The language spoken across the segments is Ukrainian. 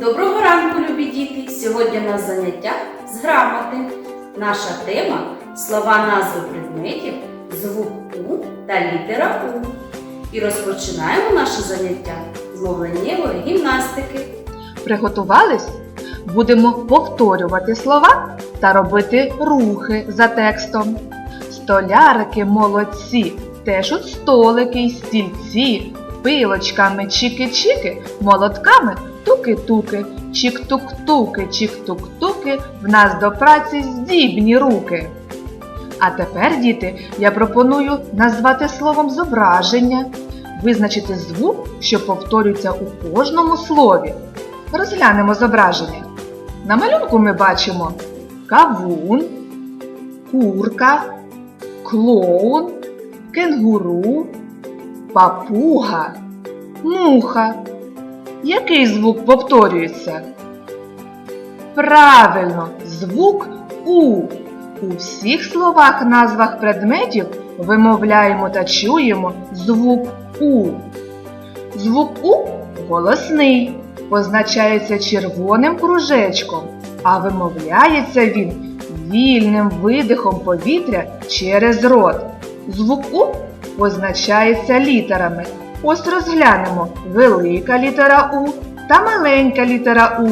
Доброго ранку, любі діти! Сьогодні у нас заняття з грамоти. Наша тема слова назви предметів, звук У та літера У. І розпочинаємо наше заняття з мовленнєвої гімнастики. Приготувались? Будемо повторювати слова та робити рухи за текстом. Столярики молодці, теж от столики й стільці, пилочками чики-чики, молотками туки-туки, чик-тук-туки, чик-тук-туки, в нас до праці здібні руки. А тепер, діти, я пропоную назвати словом зображення, визначити звук, що повторюється у кожному слові. Розглянемо зображення. На малюнку ми бачимо кавун, курка, клоун, кенгуру, папуга, муха. Який звук повторюється? Правильно, звук У. У всіх словах назвах предметів вимовляємо та чуємо звук У. Звук У голосний, позначається червоним кружечком, а вимовляється він вільним видихом повітря через рот. Звук У позначається літерами. Ось розглянемо велика літера У та маленька літера У.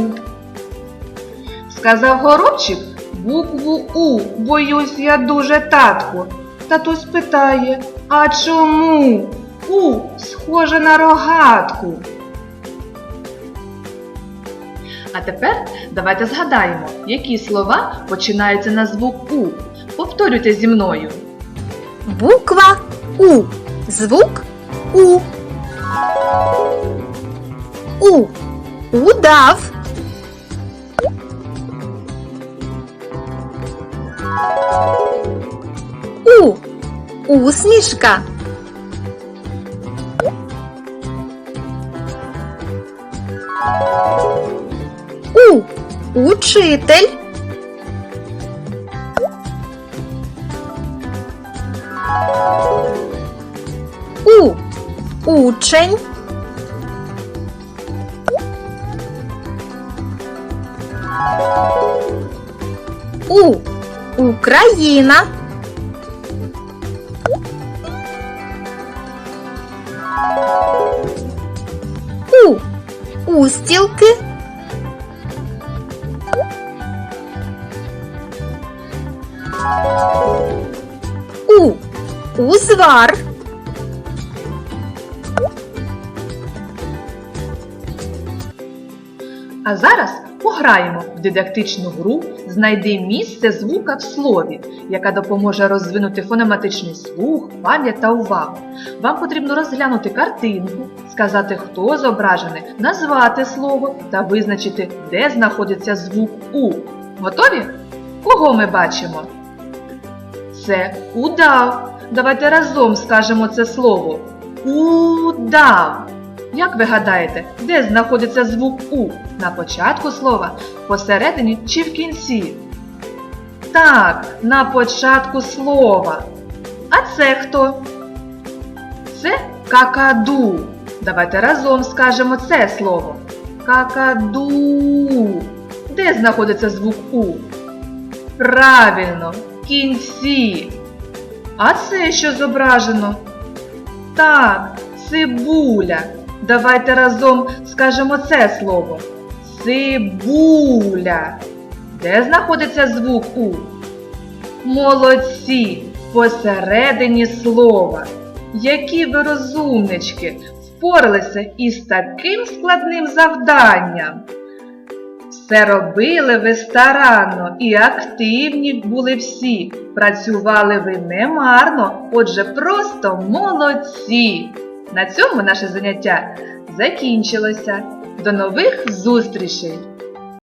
Сказав горобчик букву У, боюсь я дуже татку. Татусь питає, а чому? У схоже на рогатку. А тепер давайте згадаємо, які слова починаються на звук У. Повторюйте зі мною. Буква У. Звук Удав. У. Усмішка. У. Учитель. У. Учень. У. Україна. У. Устілки. У. Узвар. А зараз пограємо в дидактичну гру Знайди місце звука в слові, яка допоможе розвинути фонематичний слух, пам'ять та увагу. Вам потрібно розглянути картинку, сказати, хто зображений, назвати слово та визначити, де знаходиться звук У. Готові? Кого ми бачимо? Це удав. Давайте разом скажемо це слово. Удав. Як ви гадаєте, де знаходиться звук У? На початку слова, посередині чи в кінці? Так, на початку слова. А це хто? Це какаду. Давайте разом скажемо це слово. Какаду. Де знаходиться звук У? Правильно, в кінці. А це що зображено? Так, цибуля. Давайте разом скажемо це слово. Цибуля. Де знаходиться звук У? Молодці. Посередині слова. Які ви розумнички впоралися із таким складним завданням. Все робили ви старанно і активні були всі. Працювали ви немарно, отже, просто молодці. На цьому наше заняття закінчилося. До нових зустрічей!